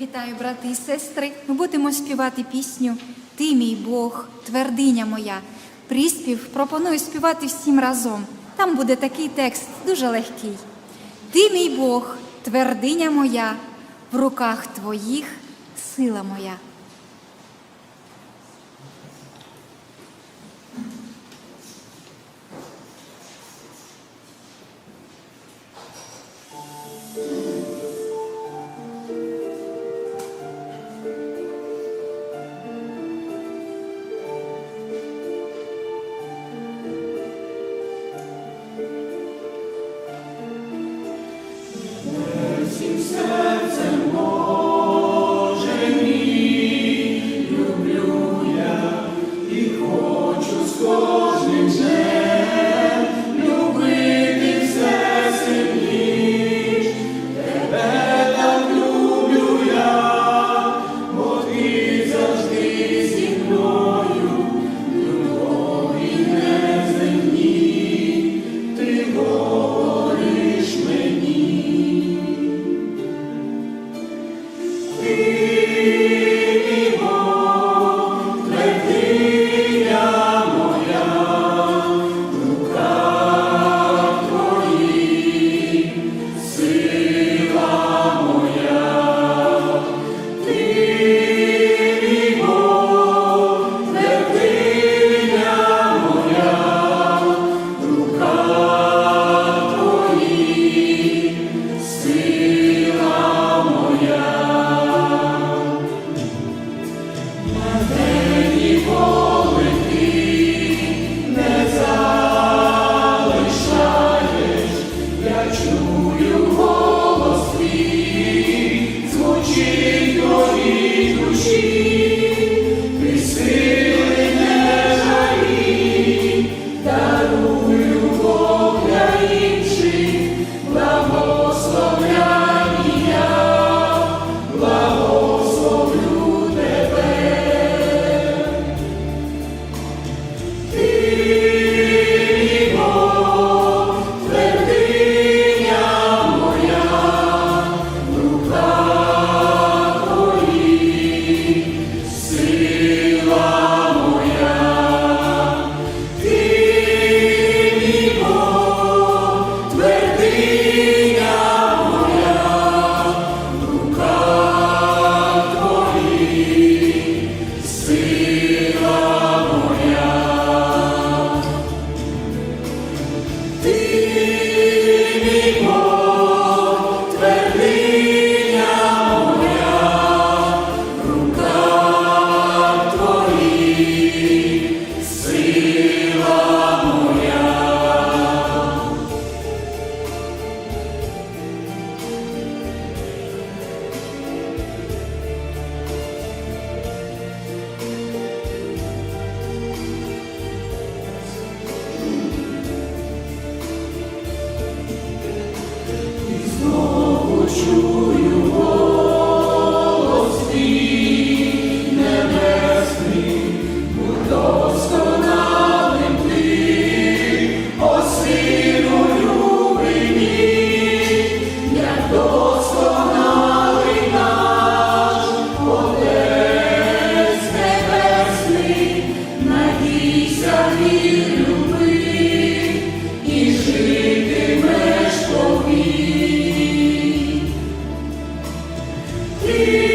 Вітаю, брати і сестри. Ми будемо співати пісню Ти, мій Бог, твердиня моя. Приспів пропоную співати всім разом. Там буде такий текст дуже легкий. Ти, мій Бог, твердиня моя, в руках твоїх сила моя. Thank you.